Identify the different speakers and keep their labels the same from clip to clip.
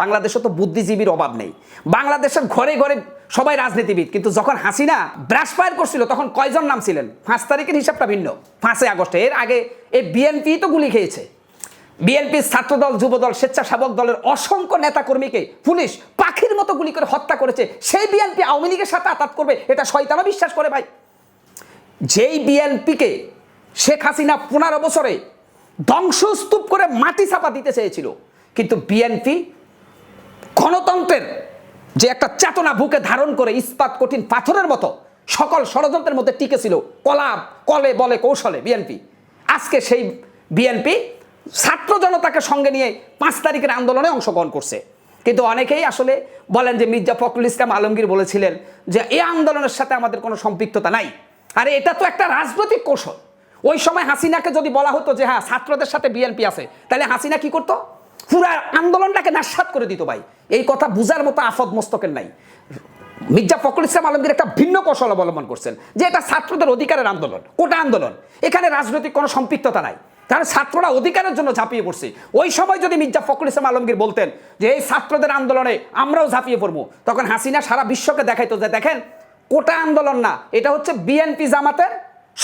Speaker 1: বাংলাদেশে তো বুদ্ধিজীবীর অভাব নেই। বাংলাদেশের ঘরে ঘরে সবাই রাজনীতিবিদ, কিন্তু যখন হাসিনা ব্রাশ ফায়ার করছিল, তখন কয়জন নাম ছিলেন পাঁচ তারিখের হিসাবটা ভিন্ন, পাঁচই আগস্টে। এর আগে এই বিএনপি তো গুলি খেয়েছে। বিএনপি ছাত্রদল, যুবদল, স্বেচ্ছাসেবক দলের অসংখ্য নেতাকর্মীকে পুলিশ পাখির মতো গুলি করে হত্যা করেছে। সেই বিএনপি আওয়ামী লীগের সাথে আতাত করবে, এটা শয়তানও বিশ্বাস করে ভাই। যেই বিএনপিকে শেখ হাসিনা পনেরো বছরে ধ্বংসস্তূপ করে মাটি চাপা দিতে চেয়েছিল, কিন্তু বিএনপি গণতন্ত্রের যে একটা চেতনা বুকে ধারণ করে ইস্পাত কঠিন পাথরের মতো সকল ষড়যন্ত্রের মধ্যে টিকে ছিল কলা কলে বলে, কৌশলে বিএনপি। আজকে সেই বিএনপি ছাত্র জনতাকে সঙ্গে নিয়ে পাঁচ তারিখের আন্দোলনে অংশগ্রহণ করছে। কিন্তু অনেকেই আসলে বলেন যে মির্জা ফখরুল ইসলাম আলমগীর বলেছিলেন যে এই আন্দোলনের সাথে আমাদের কোনো সম্পৃক্ততা নাই। আরে এটা তো একটা রাজনৈতিক কৌশল। ওই সময় হাসিনাকে যদি বলা হতো যে হ্যাঁ ছাত্রদের সাথে বিএনপি আছে, তাহলে হাসিনা কি করতো? পুরা আন্দোলনটাকে নাস্বাত করে দিত ভাই। এই কথা বুঝার মতো আফদ মস্তকের নাই। মির্জা ফখরুল ইসলাম আলমগীর একটা ভিন্ন কৌশল অবলম্বন করছেন, যে এটা ছাত্রদের অধিকারের আন্দোলন, কোটা আন্দোলন। এখানে রাজনৈতিক কোনো সম্পৃক্ততা নাই। কারণ ছাত্ররা অধিকারের জন্য ঝাঁপিয়ে পড়ছে। ওই সময় যদি মির্জা ফখরুল ইসলাম আলমগীর বলতেন যে, এই ছাত্রদের আন্দোলনে আমরাও ঝাঁপিয়ে পড়ব। তখন হাসিনা সারা বিশ্বকে দেখাইতো যে, দেখেন, কোটা আন্দোলন না, এটা হচ্ছে বিএনপি জামাতের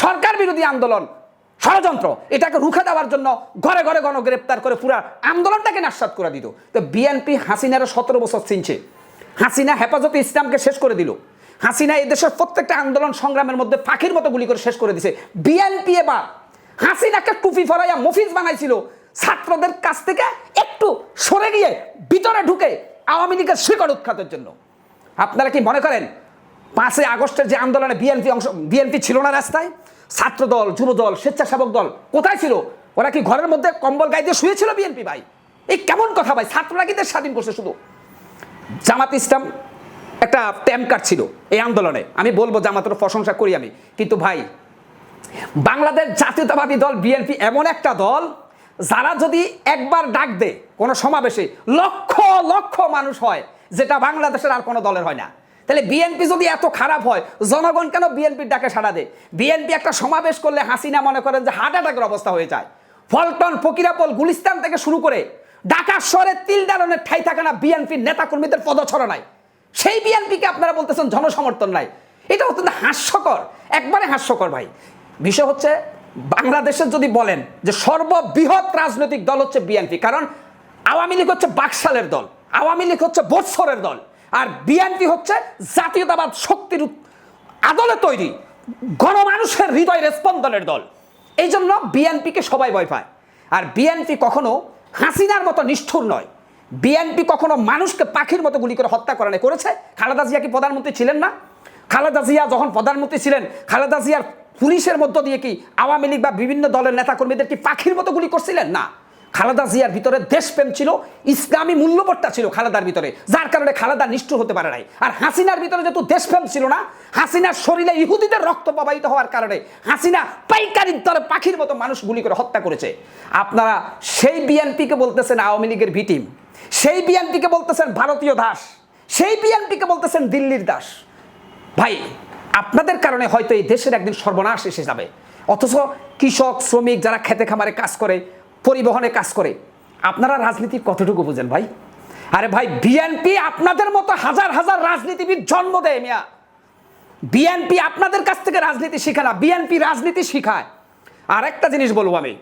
Speaker 1: সরকার বিরোধী আন্দোলন। ষড়যন্ত্র, এটাকে রুখে দেওয়ার জন্য ঘরে ঘরে গণগ্রেপ্তার করে পুরা আন্দোলনটাকে নাস্বাত করে দিত। তো বিএনপি হাসিনার সতেরো বছর চিনছে। হাসিনা হেফাজতে ইসলামকে শেষ করে দিল। হাসিনা এই দেশের প্রত্যেকটা আন্দোলন সংগ্রামের মধ্যে ফাঁকির মতো গুলি করে শেষ করে দিছে। বিএনপি এবার হাসিনাকে টুপি ফরাইয়া মফিজ বানাইছিল। ছাত্রদের কাছ থেকে একটু সরে গিয়ে ভিতরে ঢুকে আওয়ামী লীগের শিকড় উৎখাতের জন্য। আপনারা কি মনে করেন পাঁচই আগস্টের যে আন্দোলনে বিএনপি অংশ, বিএনপি ছিল না রাস্তায়, ছাত্রদল, যুবদল, স্বেচ্ছাসেবক দল কোথায় ছিল? ওরা কি ঘরের মধ্যে কম্বল গায়ে দিয়ে শুয়েছিল বিএনপি ভাই? এই কেমন কথা ভাই? ছাত্ররা কি দেশ স্বাধীন করছে শুধু? জামাত ইসলাম একটা ট্যাম কার্ড ছিল এই আন্দোলনে। আমি বলব জামাতের প্রশংসা করি আমি। কিন্তু ভাই, বাংলাদেশ জাতীয়তাবাদী দল বিএনপি এমন একটা দল, যারা যদি একবার ডাক দে কোনো সমাবেশে লক্ষ লক্ষ মানুষ হয়, যেটা বাংলাদেশের আর কোনো দলের হয় না। তাহলে বিএনপি যদি এত খারাপ হয়, জনগণ কেন বিএনপির ডাকে সাড়া দেয়? বিএনপি একটা সমাবেশ করলে হাসিনা মনে করেন যে হার্ট অ্যাটাকের অবস্থা হয়ে যায়। ফলটন, ফকিরাপল, গুলিস্তান থেকে শুরু করে ঢাকা শহরে তিল দারণের ঠাই থাকে না বিএনপির নেতাকর্মীদের পদছড়ানায় সেই বিএনপিকে আপনারা বলতেছেন জনসমর্থন নাই। এটা অত্যন্ত হাস্যকর, একবারে হাস্যকর ভাই। বিষয় হচ্ছে, বাংলাদেশের যদি বলেন যে সর্ববৃহৎ রাজনৈতিক দল হচ্ছে বিএনপি কারণ আওয়ামী লীগ হচ্ছে বাকশালের দল, আওয়ামী লীগ হচ্ছে বৎসরের দল। আর বিএনপি হচ্ছে জাতীয়তাবাদ শক্তির আদলে তৈরি, গণমানুষের হৃদয় স্পন্দনের দল। এই জন্য বিএনপিকে সবাই ভয় পায়। আর বিএনপি কখনো হাসিনার মতো নিষ্ঠুর নয়। বিএনপি কখনো মানুষকে পাখির মতো গুলি করে হত্যা করে নাই। করেছে। খালেদা জিয়া কি প্রধানমন্ত্রী ছিলেন না? খালেদা জিয়া যখন প্রধানমন্ত্রী ছিলেন, খালেদা জিয়ার পুলিশের মধ্য দিয়ে কি আওয়ামী লীগ বা বিভিন্ন দলের নেতাকর্মীদের কি পাখির মতো গুলি করছিলেন? না। খালেদা জিয়ার ভিতরে দেশপ্রেম ছিল, ইসলামী মূল্যবোধটা ছিল খালেদার ভিতরে, যার কারণে খালাদা নিষ্ঠুর হতে পারে নাই। আর হাসিনার ভিতরে যেহেতু দেশপ্রেম ছিল না, হাসিনার শরীরে ইহুদিদের রক্ত প্রবাহিত হওয়ার কারণে হাসিনা পাইকারির দরে পাখির মতো মানুষ গুলি করে হত্যা করেছে। আপনারা সেই বিএনপিকে বলতেছেন আওয়ামী লীগের ভিটিম সেই বিএনপিকে বলতেছেন ভারতীয় দাস, সেই বিএনপিকে বলতেছেন দিল্লির দাস। ভাই, আপনাদের কারণে হয়তো এই দেশের একদিন সর্বনাশ এসে যাবে। অথচ কৃষক, শ্রমিক যারা খেতে খামারে কাজ করে পরিবহনে কাজ করে। আপনারা রাজনীতি কতটুকু বুঝেন ভাই? আরে ভাই, বিএনপি আপনাদের মতো হাজার হাজার রাজনীতিবিদ জন্ম দেয় মিয়া। বিএনপি আপনাদের কাছ থেকে রাজনীতি শিখে না, বিএনপি রাজনীতি শিখায়। আর একটা জিনিস বলব আমি,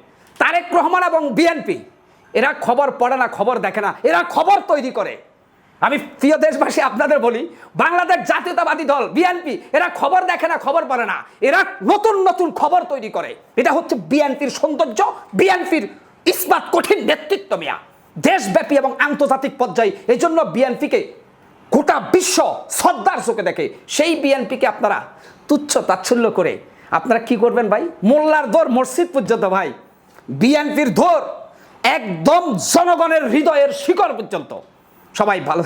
Speaker 1: তারেক রহমান এবং বিএনপি, এরা খবর পড়ে না, খবর দেখে না, এরা খবর তৈরি করে। আমি প্রিয় দেশবাসী আপনাদের বলি, বাংলাদেশ জাতীয়তাবাদী দল, বিএনপি, এরা খবর দেখে না, খবর পড়ে না, এরা নতুন নতুন খবর তৈরি করে। এটা হচ্ছে বিএনপির সৌন্দর্য, বিএনপির ইস্পাত কঠিন নেতৃত্ব মেয়া। দেশব্যাপী এবং আন্তর্জাতিক পর্যায়ে এই জন্য বিএনপিকে গোটা বিশ্ব শ্রদ্ধার চোখে দেখে সেই বিএনপিকে আপনারা তুচ্ছ তাচ্ছল্য করে আপনারা কি করবেন ভাই? মোল্লার দোর মসজিদ পর্যন্ত ভাই। বিএনপির ধর একদম জনগণের হৃদয়ের শিকড় পর্যন্ত। সবাই ভালো